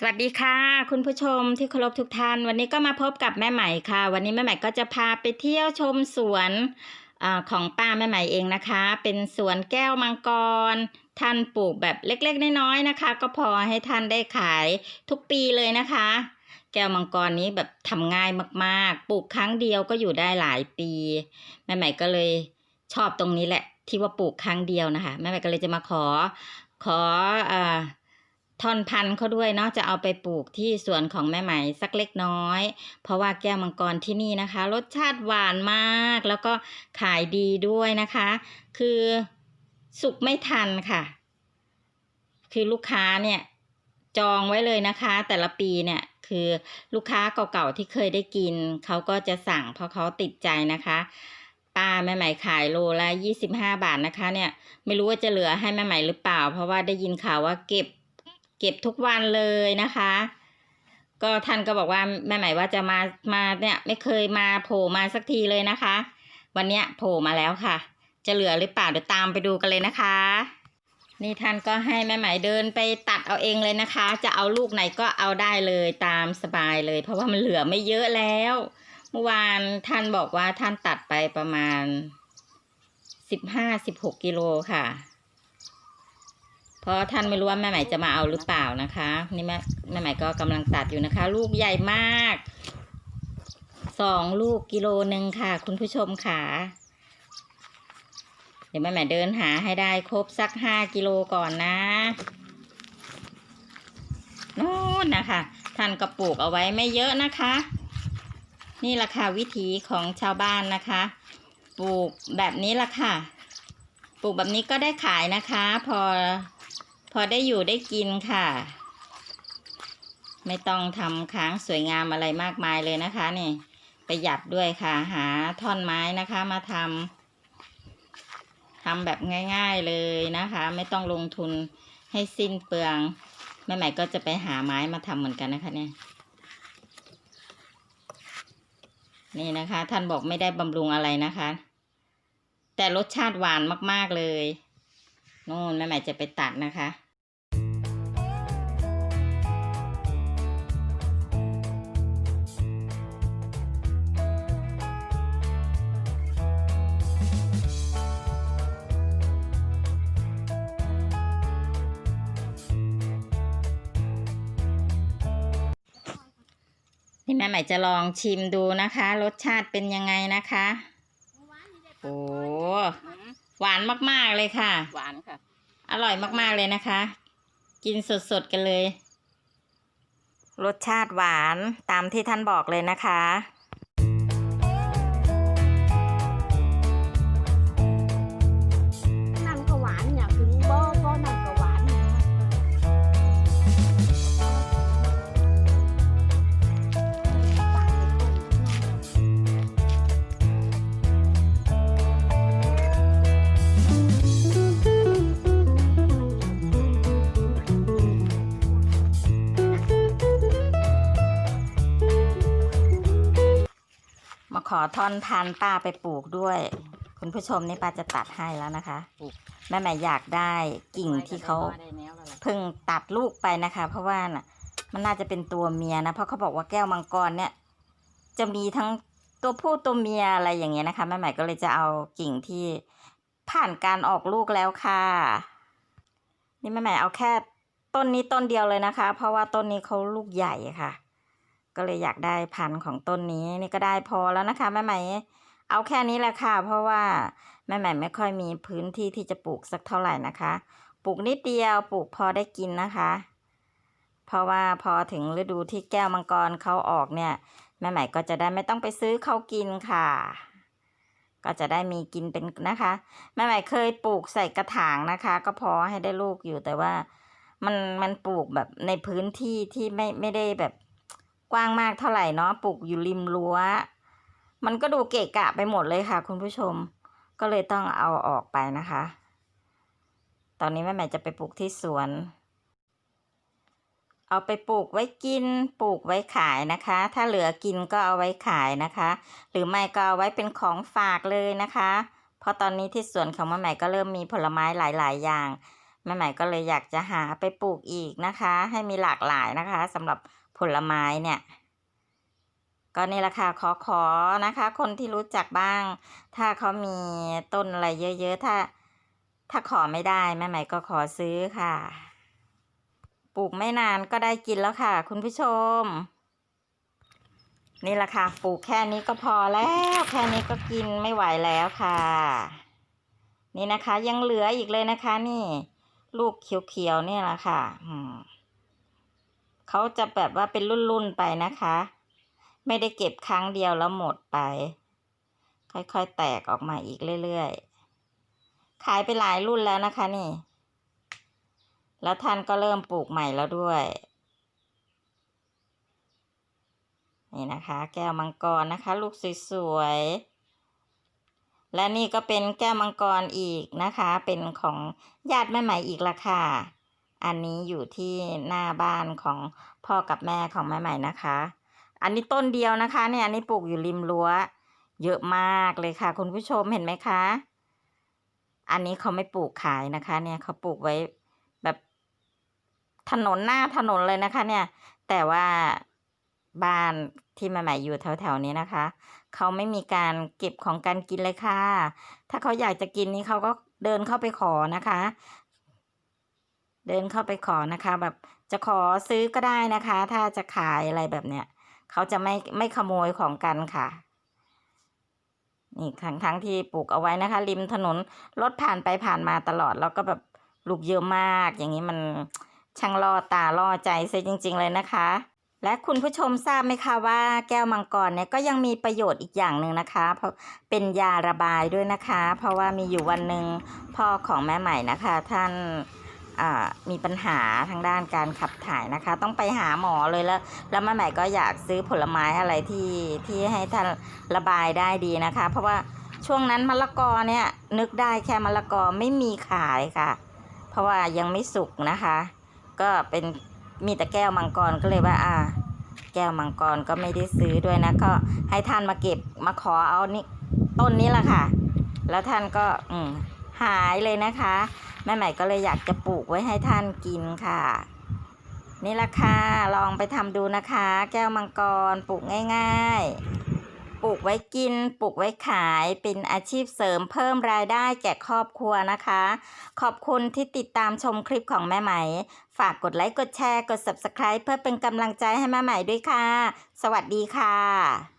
สวัสดีค่ะ คุณผู้ชมที่เคารพทุกท่าน วันนี้ก็มาพบกับแม่ใหม่ค่ะ วันนี้แม่ใหม่ก็จะพาไปเที่ยวชมสวนอของป้าแม่ใหม่เองนะคะ เป็นสวนแก้วมังกร ท่านปลูกแบบเล็กๆน้อยๆนะคะ ก็พอให้ท่านได้ขายทุกปีเลยนะคะ แก้วมังกรนี้แบบทำง่ายมากๆ ปลูกครั้งเดียวก็อยู่ได้หลายปี แม่ใหม่ก็เลยชอบตรงนี้แหละ ที่ว่าปลูกครั้งเดียวนะคะ แม่ใหม่ก็เลยจะมาขอขออ่า ท่อนพันธุ์เขาด้วยเนาะจะเอาไปปลูกที่สวนของแม่ไหมสักเล็กน้อย เพราะว่าแก้วมังกรที่นี่นะคะ รสชาติหวานมาก แล้วก็ขายดีด้วยนะคะ คือสุกไม่ทันค่ะ คือลูกค้าเนี่ยจองไว้เลยนะคะ แต่ละปีเนี่ยคือลูกค้าเก่าๆที่เคยได้กิน เขาก็จะสั่งเพราะเขาติดใจนะคะป้าแม่ใหม่ขายโลละยี่สิบห้าบาทนะคะ เนี่ย ไม่รู้ว่าจะเหลือให้แม่ใหม่หรือเปล่า เพราะว่าได้ยินข่าวว่าเก็บ เก็บทุกวันเลยนะคะ ก็ท่านก็บอกว่าแม่ใหม่ว่าจะมามาเนี่ยไม่เคยมาโผล่มาสักทีเลยนะคะ วันเนี้ยโผล่มาแล้วค่ะ จะเหลือหรือเปล่าเดี๋ยวตามไปดูกันเลยนะคะ นี่ท่านก็ให้แม่ใหม่เดินไปตัดเอาเองเลยนะคะ จะเอาลูกไหนก็เอาได้เลยตามสบายเลย เพราะว่ามันเหลือไม่เยอะแล้วเมื่อวานท่านบอกว่าท่านตัดไปประมาณสิบห้าสิบหกกิโลค่ะ ราะท่านไม่รู้ว่าแม่ใหม่จะมาเอาหรือเปล่านะคะ นี่แม่แม่ใหม่ก็กำลังตัดอยู่นะคะ ลูกใหญ่มากสองลูกกิโลหนึ่งค่ะ คุณผู้ชมค่ะเดี๋ยวแม่ใหม่เดินหาให้ได้ครบสักห้ากิโลก่อนนะนู่นนะคะ ท่านก็ปลูกเอาไว้ไม่เยอะนะคะ นี่แหละค่ะวิถีของชาวบ้านนะคะ ปลูกแบบนี้ละค่ะ ปลูกแบบนี้ก็ได้ขายนะคะ พอ อได้อยู่ได้กินค่ะ ไม่ต้องทำค้างสวยงามอะไรมากมายเลยนะคะนี่ประหยัดด้วยค่ะ หาท่อนไม้นะคะมาทำทำแบบง่าย ๆเลยนะคะ ไม่ต้องลงทุนให้สิ้นเปลืองแม่ใหม่ก็จะไปหาไม้มาทำเหมือนกันนะคะเนี่ยนี่นะคะ ท่านบอกไม่ได้บำรุงอะไรนะคะ แต่รสชาติหวานมาก ๆ เลยนู่นแม่ใหม่จะไปตัดนะคะ นี่แม่ใหม่จะลองชิมดูนะคะ รสชาติเป็นยังไงนะคะ โอ้หวานมากๆเลยค่ะ หวานค่ะ อร่อยมากๆเลยนะคะ กินสดๆกันเลย รสชาติหวานตามที่ท่านบอกเลยนะคะ อท่อนพันธุ์ป้าไปปลูกด้วย คุณผู้ชมนี่ป้าจะตัดให้แล้วนะคะปลูกแม่แม่อยากได้กิ่งที่เขาได้แนวแล้วล่ะเพิ่งตัดลูกไปนะคะ เพราะว่าน่ะ มันน่าจะเป็นตัวเมียนะเพราะเขาบอกว่าแก้วมังกรเนี่ย จะมีทั้งตัวผู้ตัวเมียอะไรอย่างเงี้ยนะคะแม่ใหม่ก็เลยจะเอากิ่งที่ผ่านการออกลูกแล้วค่ะ นี่แม่ใหม่เอาแค่ต้นนี้ต้นเดียวเลยนะคะ เพราะว่าต้นนี้เขาลูกใหญ่ค่ะ ก็เลยอยากได้พันธุ์ของต้นนี้นี่ก็ได้พอแล้วนะคะแม่ใหม่เอาแค่นี้แหละค่ะ เพราะว่าแม่ใหม่ไม่ค่อยมีพื้นที่ที่จะปลูกสักเท่าไหร่นะคะ ปลูกนิดเดียวปลูกพอได้กินนะคะ เพราะว่าพอถึงฤดูที่แก้วมังกรเขาออกเนี่ย แม่ใหม่ก็จะได้ไม่ต้องไปซื้อเขากินค่ะ ก็จะได้มีกินเป็นนะคะ แม่ใหม่เคยปลูกใส่กระถางนะคะ ก็พอให้ได้ลูกอยู่แต่ว่ามันมันปลูกแบบในพื้นที่ที่ไม่ไม่ได้แบบ กว้างมากเท่าไหร่เนาะปลูกอยู่ริมรั้ว มันก็ดูเกะกะไปหมดเลยค่ะ คุณผู้ชม ก็เลยต้องเอาออกไปนะคะ ตอนนี้แม่ใหม่จะไปปลูกที่สวน เอาไปปลูกไว้กิน ปลูกไว้ขายนะคะ ถ้าเหลือกินก็เอาไว้ขายนะคะ หรือไม่ก็เอาไว้เป็นของฝากเลยนะคะ เพราะตอนนี้ที่สวนของแม่ใหม่ก็เริ่มมีผลไม้หลาย ๆ อย่างแแม่ใหม่ก็เลยอยากจะหาไปปลูกอีกนะคะ ให้มีหลากหลายนะคะสำหรับ ผลไม้เนี่ย ก็นี่แหละค่ะขอขอนะคะ คนที่รู้จักบ้าง ถ้าเขามีต้นอะไรเยอะ ๆ ถ้า ถ้าขอไม่ได้แม่ใหม่ก็ขอซื้อค่ะ ปลูกไม่นานก็ได้กินแล้วค่ะ คุณผู้ชม นี่แหละค่ะปลูกแค่นี้ก็พอแล้ว แค่นี้ก็กินไม่ไหวแล้วค่ะ นี่นะคะยังเหลืออีกเลยนะคะ นี่ ลูกเขียวๆนี่แหละค่ะ อืม เขาจะแบบว่าเป็นรุ่นๆไปนะคะ ไม่ได้เก็บครั้งเดียวแล้วหมดไป ค่อยๆแตกออกมาอีกเรื่อยๆ ขายไปหลายรุ่นแล้วนะคะนี่ แล้วท่านก็เริ่มปลูกใหม่แล้วด้วย นี่นะคะ แก้วมังกรนะคะ ลูกสวยๆและนี่ก็เป็นแก้วมังกรอีกนะคะ เป็นของญาติแม่ใหม่อีกละค่ะ อันนี้อยู่ที่หน้าบ้านของพ่อกับแม่ของแม่ใหม่นะคะ อันนี้ต้นเดียวนะคะเนี่ยอันนี้ปลูกอยู่ริมรั้ว เยอะมากเลยค่ะ คุณผู้ชมเห็นไหมคะ อันนี้เขาไม่ปลูกขายนะคะ เนี่ยเขาปลูกไว้แบบถนนหน้าถนนเลยนะคะ เนี่ย แต่ว่าบ้านที่แม่ใหม่อยู่แถวๆนี้นะคะ เขาไม่มีการเก็บของการกินเลยค่ะ ถ้าเขาอยากจะกินนี่เขาก็เดินเข้าไปขอนะคะ เดินเข้าไปขอนะคะ แบบจะขอซื้อก็ได้นะคะ ถ้าจะขายอะไรแบบเนี้ยเขาจะไม่ไม่ขโมยของกันค่ะ นี่ทั้งทั้งที่ปลูกเอาไว้นะคะ ริมถนนรถผ่านไปผ่านมาตลอด แล้วก็แบบลูกเยอะมาก อย่างนี้มันช่างล่อตาล่อใจซะจริง ๆ เลยนะคะ และคุณผู้ชมทราบไหมคะว่าแก้วมังกรเนี่ยก็ยังมีประโยชน์อีกอย่างหนึ่งนะคะ เพราะเป็นยาระบายด้วยนะคะ เพราะว่ามีอยู่วันหนึ่งพ่อของแม่ใหม่นะคะ ท่าน มีปัญหาทางด้านการขับถ่ายนะคะ ต้องไปหาหมอเลยแล้ว แล้วแม่ใหม่ก็อยากซื้อผลไม้อะไรที่ที่ให้ท่านระบายได้ดีนะคะ เพราะว่าช่วงนั้นมะละกอเนี่ยนึกได้แค่มะละกอไม่มีขายค่ะ เพราะว่ายังไม่สุกนะคะ ก็เป็นมีแต่แก้วมังกรก็เลยว่าอ่า แก้วมังกรก็ไม่ได้ซื้อด้วยนะก็ให้ท่านมาเก็บมาขอเอานี่ต้นนี้แหละค่ะ แล้วท่านก็อืหายเลยนะคะ แม่ใหม่ก็เลยอยากจะปลูกไว้ให้ท่านกินค่ะ นี่ละค่ะลองไปทำดูนะคะ แก้วมังกรปลูกง่ายๆ ปลูกไว้กิน ปลูกไว้ขายเป็นอาชีพเสริมเพิ่มรายได้แก่ครอบครัวนะคะ ขอบคุณที่ติดตามชมคลิปของแม่ไหม ฝากกดไลค์กดแชร์กด subscribe เพื่อเป็นกำลังใจให้แม่ใหม่ด้วยค่ะ สวัสดีค่ะ